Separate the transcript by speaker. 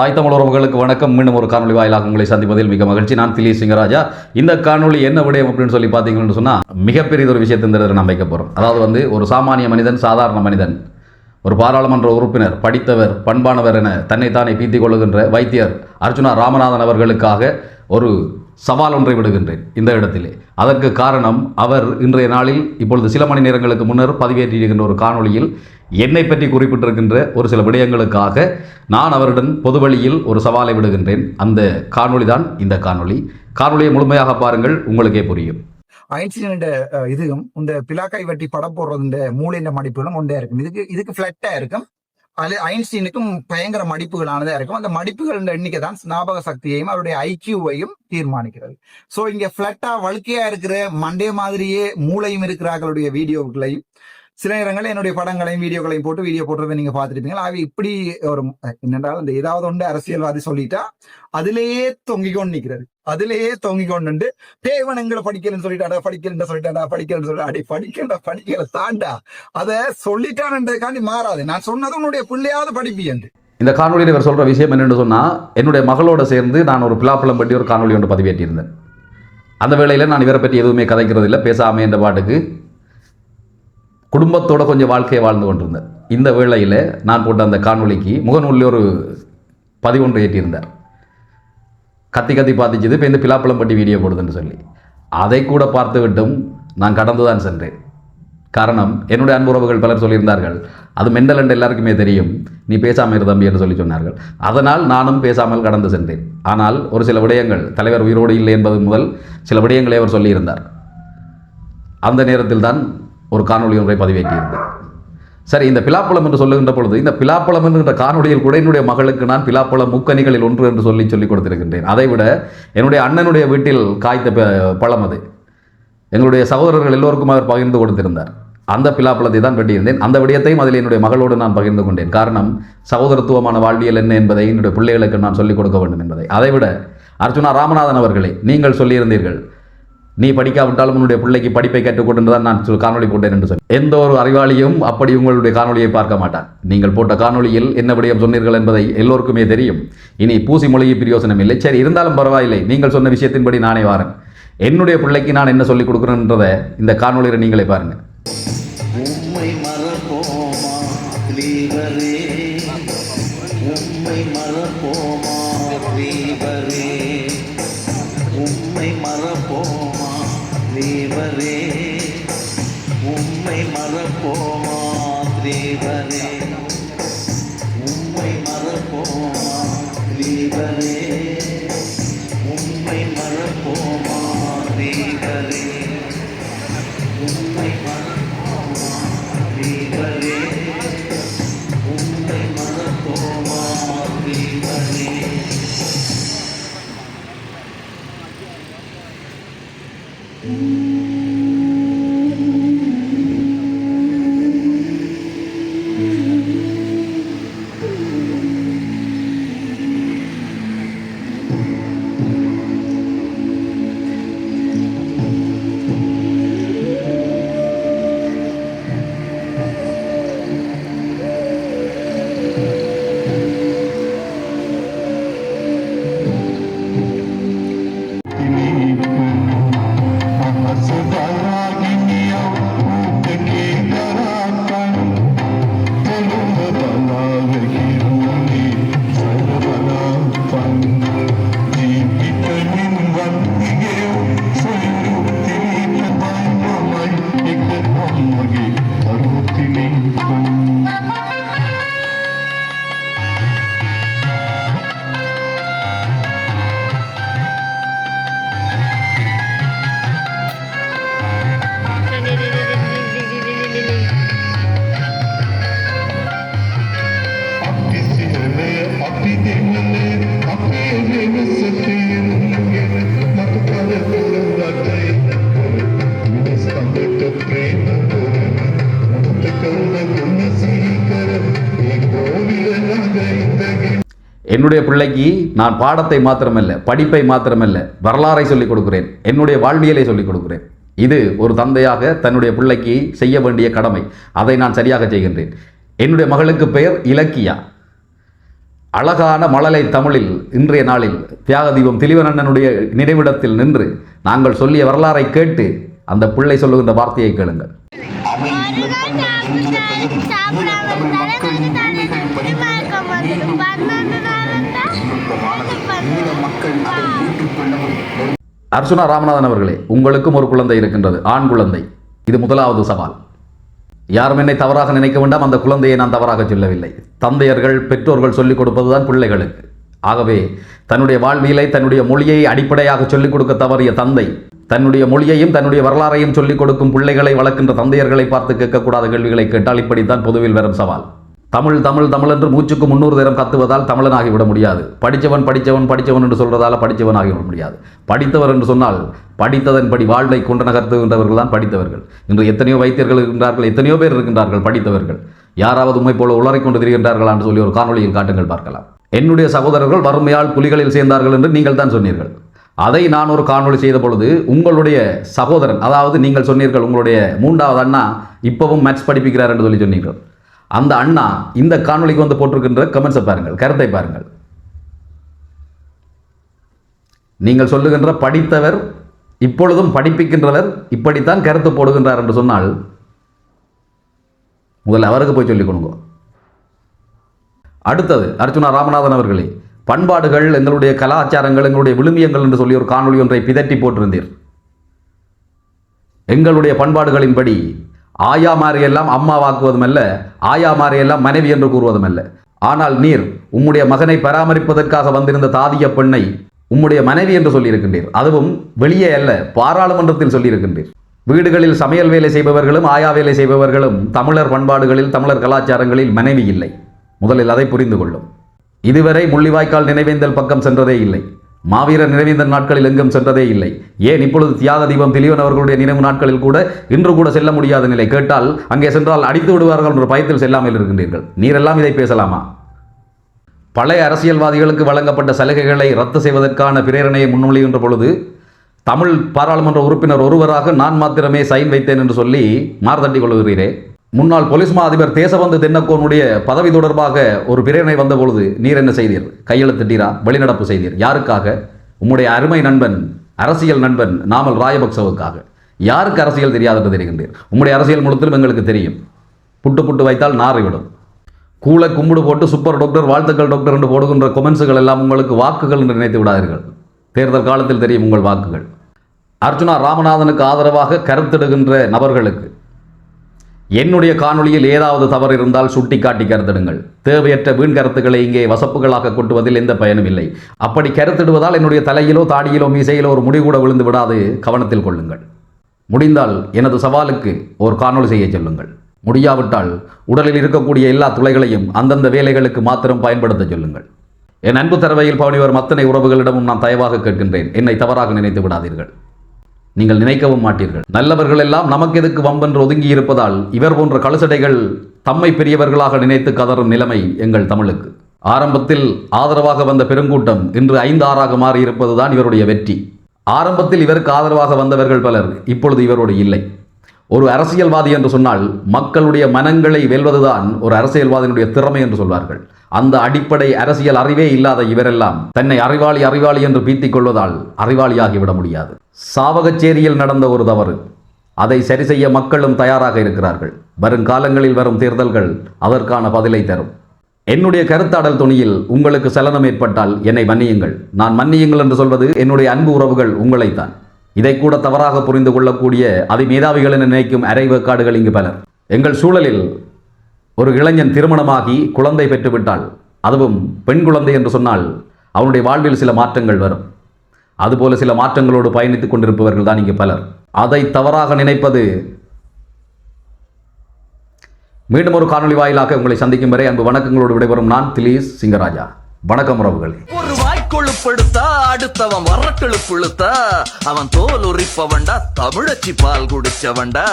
Speaker 1: தாய் தமிழ் உறவுகளுக்கு வணக்கம். மீண்டும் ஒரு காணொலி வாயிலாக உங்களை சந்திப்பதில் மிக மகிழ்ச்சி. நான் திலீப் சிங்கராஜா. இந்த காணொலி என்ன விடயம் அப்படின்னு சொல்லி பார்த்தீங்கன்னு சொன்னால் மிகப்பெரிய ஒரு விஷயத்தை இந்த இடத்துல நான் வைக்க போகிறோம் அதாவது வந்து ஒரு சாமானிய மனிதன் சாதாரண மனிதன் ஒரு பாராளுமன்ற உறுப்பினர் படித்தவர் பண்பானவர் என தன்னைத்தானே பீத்திக் கொள்ளுகின்ற வைத்தியர் அர்ஜுனா ராமநாதன் அவர்களுக்காக ஒரு சவால் ஒன்றை விடுகின்றேன் இந்த இடத்திலே. அதற்கு காரணம் அவர் இன்றைய நாளில் இப்பொழுது சில மணி நேரங்களுக்கு முன்னர் பதிவேற்றியிருக்கின்ற ஒரு காணொளியில் என்னை பற்றி குறிப்பிட்டிருக்கின்ற ஒரு சில விடயங்களுக்காக நான் அவருடன் பொதுவழியில் ஒரு சவாலை விடுகின்றேன். அந்த காணொளி தான் இந்த காணொளி. காணொலியை முழுமையாக பாருங்கள் உங்களுக்கே புரியும்.
Speaker 2: ஐன்ஸ்டீன் இதுவும் இந்த பிலாக்காய் வட்டி படம் போடுறது இந்த மூளையின் மடிப்புகளும் ஒன்றே இருக்கும். இதுக்கு இதுக்கு ஃபிளட்டா இருக்கும். அது ஐன்ஸ்டீனுக்கும் பயங்கர மடிப்புகளானதா இருக்கும். அந்த மடிப்புகள் எண்ணிக்கை தான் ஞாபக சக்தியையும் அவருடைய ஐக்கியூவையும் தீர்மானிக்கிறது. ஸோ இங்க ஃபிளட்டா வழுக்கையா இருக்கிற மண்டே மாதிரியே மூளையும் இருக்கிறார்களுடைய வீடியோக்களையும் சில நேரங்களில் என்னுடைய படங்களையும் வீடியோக்களையும் போட்டு வீடியோ போடுறதை நீங்க பார்த்துருப்பீங்களா? அவை இப்படி ஒரு என்னென்றால் இந்த ஏதாவது ஒன்று அரசியல்வாதி சொல்லிட்டா அதிலேயே தொங்கிக் கொண்டு நிற்கிறது அதிலேயே தொங்கிக் கொண்டு தேவன் எங்களை படிக்கலன்னு சொல்லிட்டாடா படிக்கலன்னு சொல்லிட்டாடா படிக்கலன்னு சொல்லிட்டு. அடி படிக்கல படிக்கல தாண்டா. அதை சொல்லிட்டான்ன்றதுக்காண்டி மாறாது. நான் சொன்னது உன்னுடைய பிள்ளையாவது படிப்பு என்று.
Speaker 1: இந்த காணொலியில் இவர் சொல்கிற விஷயம் என்னென்னு சொன்னால் என்னுடைய மகளோட சேர்ந்து நான் ஒரு பிளாப்பழம் பற்றி ஒரு காணொலி ஒன்று பதிவேற்றியிருந்தேன். அந்த வேளையில் நான் இவரை பற்றி எதுவுமே கதைக்கிறது இல்லை பேசாமல் என்ற பாட்டுக்கு குடும்பத்தோட கொஞ்சம் வாழ்க்கையை வாழ்ந்து கொண்டிருந்தேன். இந்த வேளையில் நான் போட்ட அந்த காணொலிக்கு முகநூலில் ஒரு பதிவொன்று ஏற்றியிருந்தார். கத்தி கத்தி பார்த்துச்சுது இப்போ இந்த பிலாப்பழம் பட்டி வீடியோ போடுதுன்னு சொல்லி. அதை கூட பார்த்து விட்டும் நான் கடந்து தான் சென்றேன். காரணம் என்னுடைய அன்புறவுகள் பலர் சொல்லியிருந்தார்கள் அது மெண்டல் என்று எல்லாருக்குமே தெரியும். நீ பேசாமல் இரு தம்பி என்று சொல்லி சொன்னார்கள். அதனால் நானும் பேசாமல் கடந்து சென்றேன். ஆனால் ஒரு சில விடயங்கள் தலைவர் உயிரோடு இல்லை என்பது முதல் சில விடயங்களை அவர் சொல்லியிருந்தார். அந்த நேரத்தில் தான் ஒரு காணொளி ஒன்றை பதிவேற்றியிருந்தேன் சரி இந்த பிலாப்பழம் என்று சொல்லுகின்ற பொழுது இந்த பிலாப்பழம் என்கின்ற காணொலியில் கூட என்னுடைய மகளுக்கு நான் பிலாப்பழம் முக்கனிகளில் ஒன்று என்று சொல்லி சொல்லிக் கொடுத்திருக்கின்றேன். அதைவிட என்னுடைய அண்ணனுடைய வீட்டில் காய்த்த ப- பழம் அது. எங்களுடைய சகோதரர்கள் எல்லோருக்கும் அவர் பகிர்ந்து கொடுத்திருந்தார். அந்த பிலாப்பழத்தை தான் வெட்டியிருந்தேன். அந்த விடயத்தையும் அதில் என்னுடைய மகளோடு நான் பகிர்ந்து கொண்டேன். காரணம் சகோதரத்துவமான வாழ்வியல் என்ன என்பதை என்னுடைய பிள்ளைகளுக்கு நான் சொல்லிக் கொடுக்க வேண்டும் என்பதை. அதைவிட அர்ஜுனா ராமநாதன் அவர்களே நீங்கள் சொல்லியிருந்தீர்கள் நீ படிக்காவிட்டாலும் உன்னுடைய பிள்ளைக்கு படிப்பை கற்றுக்கொண்டு தான் நான் சொல் காணொளி போட்டேன் என்று சொல்லி எந்த ஒரு அறிவாளியும் அப்படி உங்களுடைய காணொலியை பார்க்க மாட்டான். நீங்கள் போட்ட காணொளியில் என்ன விடயம் சொன்னீர்கள் என்பதை எல்லோருக்குமே தெரியும். இனி பூசி மொழியை பிரயோசனம் இல்லை. சரி இருந்தாலும் பரவாயில்லை. நீங்கள் சொன்ன விஷயத்தின்படி நானே வாரேன். என்னுடைய பிள்ளைக்கு நான் என்ன சொல்லிக் கொடுக்குறேன்றதை இந்த காணொலியில் நீங்களே பாருங்க
Speaker 3: உம்மை மறப்போமா தேவரே உம்மை மறப்போமா தேவரே? உம்மை மறப்போமா தேவரே? Mm-hmm.
Speaker 1: என்னுடைய பிள்ளைக்கு நான் பாடத்தை மாத்திரமல்ல படிப்பை மாத்திரமல்ல வரலாறை சொல்லிக் கொடுக்கிறேன். என்னுடைய வாழ்வியலை சொல்லிக் கொடுக்கிறேன். இது ஒரு தந்தையாக தன்னுடைய பிள்ளைக்கு செய்ய வேண்டிய கடமை. அதை நான் சரியாக செய்கின்றேன். என்னுடைய மகளுக்கு பெயர் இலக்கியா. அழகான மழலை தமிழில் இன்றைய நாளில் தியாக தீபம் திலிவனண்ணனுடைய நினைவிடத்தில் நின்று நாங்கள் சொல்லிய வரலாறை கேட்டு அந்த பிள்ளை சொல்லுகின்ற வார்த்தையை கேளுங்கள். அர்ச்சுனா ராமநாதன் அவர்களே உங்களுக்கும் ஒரு குழந்தை இருக்கின்றது ஆண் குழந்தை. இது முதலாவது சவால். யாரும் என்னை தவறாக நினைக்க வேண்டாம் அந்த குழந்தையை நான் தவறாக சொல்லவில்லை. தந்தையர்கள் பெற்றோர்கள் சொல்லிக் கொடுப்பதுதான் பிள்ளைகளுக்கு. ஆகவே தன்னுடைய வாழ்வியலை தன்னுடைய மொழியை அடிப்படையாக சொல்லிக் கொடுக்க தவறிய தந்தை தன்னுடைய மொழியையும் தன்னுடைய வரலாறையும் சொல்லிக் கொடுக்கும் பிள்ளைகளை வளர்க்கின்ற தந்தையர்களை பார்த்து கேட்கக்கூடாத கேள்விகளை கேட்டால் இப்படித்தான் பொதுவில் வரும் சவால். தமிழ் தமிழ் தமிழ் என்று மூச்சுக்கு முன்னூறு தரம் கத்துவதால் தமிழனாகிவிட முடியாது. படித்தவன் படித்தவன் படித்தவன் என்று சொல்றதால படித்தவன் ஆகிவிட முடியாது. படித்தவர் என்று சொன்னால் படித்ததன்படி வாழ்வை கொண்டு நகர்த்துகின்றவர்கள் தான் படித்தவர்கள். இன்று எத்தனையோ வைத்தியர்கள் இருக்கின்றார்கள் எத்தனையோ பேர் இருக்கின்றார்கள் படித்தவர்கள். யாராவது உண்மை போல உளறிக் கொண்டு திரிகின்றார்களா என்று சொல்லி ஒரு காணொலியில் காட்டுங்கள் பார்க்கலாம். என்னுடைய சகோதரர்கள் வறுமையால் புலிகளில் சேர்ந்தார்கள் என்று நீங்கள் தான் சொன்னீர்கள். அதை நான் ஒரு காணொலி செய்த பொழுது உங்களுடைய சகோதரன் அதாவது நீங்கள் சொன்னீர்கள் உங்களுடைய மூன்றாவது அண்ணா இப்பவும் மேட்ச் படிப்பிக்கிறார் என்று சொல்லி சொன்னீர்கள். அந்த அண்ணா இந்த காணொலிக்கு வந்து போட்டிருக்கின்ற கமெண்ட்ஸை பாருங்கள் கருத்தை பாருங்கள். நீங்கள் சொல்லுகின்ற படித்தவர் இப்பொழுதும் படிப்பிக்கின்றவர் இப்படித்தான் கருத்து போடுகின்றார் என்று சொன்னால் முதல்ல அவருக்கு போய் சொல்லிக் கொடுங்க. அடுத்தது அர்ச்சுனா ராமநாதன் அவர்களே பண்பாடுகள் எங்களுடைய கலாச்சாரங்கள் எங்களுடைய விழுமியங்கள் என்று சொல்லி ஒரு காணொலி ஒன்றை பிதட்டி போட்டிருந்தீர். எங்களுடைய பண்பாடுகளின்படி ஆயா மாறியெல்லாம் அம்மா வாக்குவதுமல்ல ஆயா மாறியெல்லாம் மனைவி என்று கூறுவதுமல்ல. ஆனால் நீர் உம்முடைய மகனை பராமரிப்பதற்காக வந்திருந்த தாதிய பெண்ணை உம்முடைய மனைவி என்று சொல்லியிருக்கின்றீர். அதுவும் வெளியே அல்ல பாராளுமன்றத்தில் சொல்லியிருக்கின்றீர். வீடுகளில் சமையல் வேலை செய்பவர்களும் ஆயா வேலை செய்பவர்களும் தமிழர் பண்பாடுகளில் தமிழர் கலாச்சாரங்களில் மனைவி இல்லை. முதலில் அதை புரிந்து கொள்ளும். இதுவரை முள்ளிவாய்க்கால் நினைவேந்தல் பக்கம் சென்றதே இல்லை. மாவீரர் நினைவேந்தன் நாட்களில் எங்கும் சென்றதே இல்லை. ஏன் இப்பொழுது தியாக தீபம் திலீவன் அவர்களுடைய நினைவு நாட்களில் கூட இன்று கூட செல்ல முடியாத நிலை. கேட்டால் அங்கே சென்றால் அடித்து விடுவார்கள் என்ற பயத்தில் செல்லாமல் இருக்கின்றீர்கள். நீரெல்லாம் இதை பேசலாமா? பழைய அரசியல்வாதிகளுக்கு வழங்கப்பட்ட சலுகைகளை ரத்து செய்வதற்கான பிரேரணையை முன்மொழிகின்ற பொழுது தமிழ் பாராளுமன்ற உறுப்பினர் ஒருவராக நான் மாத்திரமே சைன் வைத்தேன் என்று சொல்லி மார்தட்டி கொள்கிறீரே. முன்னாள் போலீஸ் மா அதிபர் தேசபந்து தென்னக்கோனுடைய பதவி தொடர்பாக ஒரு பிரேரணை வந்த பொழுது நீர் என்ன செய்தீர்? கையெழுத்திட்டீரா? வெளிநடப்பு செய்தீர்? யாருக்காக? உம்முடைய அருமை நண்பன் அரசியல் நண்பன் நாமல் ராயபக்சவுக்காக. யாருக்கு அரசியல் தெரியாது என்று தெரிகின்றீர்? உம்முடைய அரசியல் முழுத்திலும் எங்களுக்கு தெரியும். புட்டு புட்டு வைத்தால் நாறிவிடும் கூளை கும்பிடு போட்டு சூப்பர் டாக்டர் வாழ்த்துக்கள் டாக்டர் என்று போடுகின்ற கொமெண்ட்ஸுகள் எல்லாம் உங்களுக்கு வாக்குகள் என்று நினைத்து விடாதீர்கள். தேர்தல் காலத்தில் தெரியும் உங்கள் வாக்குகள். அர்ஜுனா ராமநாதனுக்கு ஆதரவாக கருத்திடுகின்ற நபர்களுக்கு என்னுடைய காணொளியில் ஏதாவது தவறு இருந்தால் சுட்டிக்காட்டி கருத்திடுங்கள். தேவையற்ற வீண் கருத்துக்களை இங்கே வசப்புகளாக கொட்டுவதில் எந்த பயனும் இல்லை. அப்படி கருத்திடுவதால் என்னுடைய தலையிலோ தாடியிலோ மீசையிலோ ஒரு முடி கூட விழுந்து விடாது. கவனத்தில் கொள்ளுங்கள். முடிந்தால் எனது சவாலுக்கு ஒரு காணொளி செய்ய சொல்லுங்கள். முடியாவிட்டால் உடலில் இருக்கக்கூடிய எல்லா துளைகளையும் அந்தந்த வேலைகளுக்கு மாத்திரம் பயன்படுத்த சொல்லுங்கள். என் அன்பு தரவையில் பவனி வரும் அத்தனை உறவுகளிடமும் நான் தயவாக கேட்கின்றேன். என்னை தவறாக நினைத்து விடாதீர்கள். நீங்கள் நினைக்கவும் மாட்டீர்கள். நல்லவர்கள் எல்லாம் நமக்கு எதுக்கு வம்பென்று ஒதுங்கி இருப்பதால் இவர் போன்ற கழுசடைகள் தம்மை பெரியவர்களாக நினைத்து கதறும் நிலைமை எங்கள் தமிழுக்கு. ஆரம்பத்தில் ஆதரவாக வந்த பெருங்கூட்டம் இன்று ஐந்து ஆறாக மாறியிருப்பதுதான் இவருடைய வெற்றி. ஆரம்பத்தில் இவருக்கு ஆதரவாக வந்தவர்கள் பலர் இப்பொழுது இவரோடு இல்லை. ஒரு அரசியல்வாதி என்று சொன்னால் மக்களுடைய மனங்களை வெல்வதுதான் ஒரு அரசியல்வாதியினுடைய திறமை என்று சொல்வார்கள். அந்த அடிப்படை அரசியல் அறிவே இல்லாத இவரெல்லாம் தன்னை அறிவாளி அறிவாளி என்று பீத்திக் கொள்வதால் அறிவாளியாகிவிட முடியாது. சாவகச்சேரியில் நடந்த ஒரு தவறு. அதை சரி செய்ய மக்களும் தயாராக இருக்கிறார்கள். வருங்காலங்களில் வரும் தேர்தல்கள் அதற்கான பதிலை தரும். என்னுடைய கருத்தாடல் துணியில் உங்களுக்கு சலனம் ஏற்பட்டால் என்னை மன்னியுங்கள். நான் மன்னியுங்கள் என்று சொல்வது என்னுடைய அன்பு உறவுகள் உங்களைத்தான். இதை கூட தவறாக புரிந்து கொள்ளக்கூடிய அதிமேதாவிகள் என நினைக்கும் அரைவேக்காடுகள் இங்கு பலர். எங்கள் சூழலில் ஒரு இளைஞன் திருமணமாகி குழந்தை பெற்றுவிட்டால் அதுவும் பெண் குழந்தை என்று சொன்னால் அவனுடைய வாழ்வில் சில மாற்றங்கள் வரும். அதுபோல சில மாற்றங்களோடு பயணித்துக் கொண்டிருப்பவர்கள் தான் இங்கே பலர். அதை தவறாக நினைப்பது மீண்டும் ஒரு காணொலி வாயிலாக உங்களை சந்திக்கும் வரை அன்பு வணக்கங்களோடு விடைபெறும் நான் திலீஸ் சிங்கராஜா. வணக்கம் உறவுகளே.
Speaker 4: ஒரு வாய்க்கொழுப்படுத்தா அடுத்தவன் வரக்கழுப்புழுத்தா அவன் தோல் உரிப்பவன்டா தமிழச்சி பால் குடிச்சவன்டா.